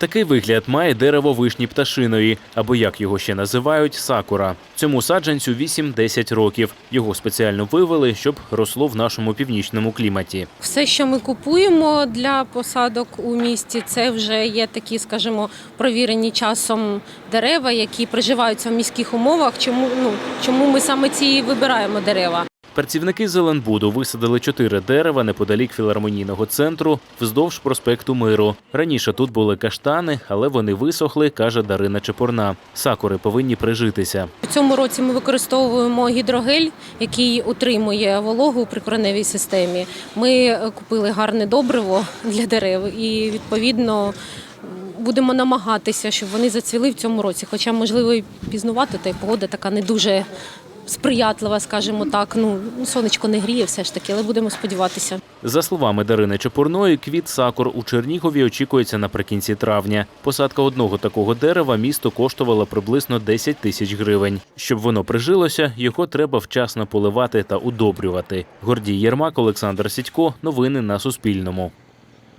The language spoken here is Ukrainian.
Такий вигляд має дерево вишні пташиної, або як його ще називають, сакура. Цьому саджанцю 8-10 років. Його спеціально вивели, щоб росло в нашому північному кліматі. Все, що ми купуємо для посадок у місті, це вже є такі, скажімо, провірені часом дерева, які приживаються в міських умовах. Чому ну чому ми саме ці вибираємо дерева? Працівники Зеленбуду висадили чотири дерева неподалік філармонійного центру вздовж проспекту Миру. Раніше тут були каштани, але вони висохли, каже Дарина Чепурна. Сакури повинні прижитися. У цьому році ми використовуємо гідрогель, який утримує вологу у прикореневій системі. Ми купили гарне добриво для дерев і відповідно. Будемо намагатися, щоб вони зацвіли в цьому році. Хоча, можливо, і пізнувати, та й погода така не дуже сприятлива, скажімо так. Ну, сонечко не гріє все ж таки, але будемо сподіватися. За словами Дарини Чепурної, квіт сакур у Чернігові очікується наприкінці травня. Посадка одного такого дерева місто коштувала приблизно 10 тисяч гривень. Щоб воно прижилося, його треба вчасно поливати та удобрювати. Гордій Єрмак, Олександр Сідько. Новини на Суспільному.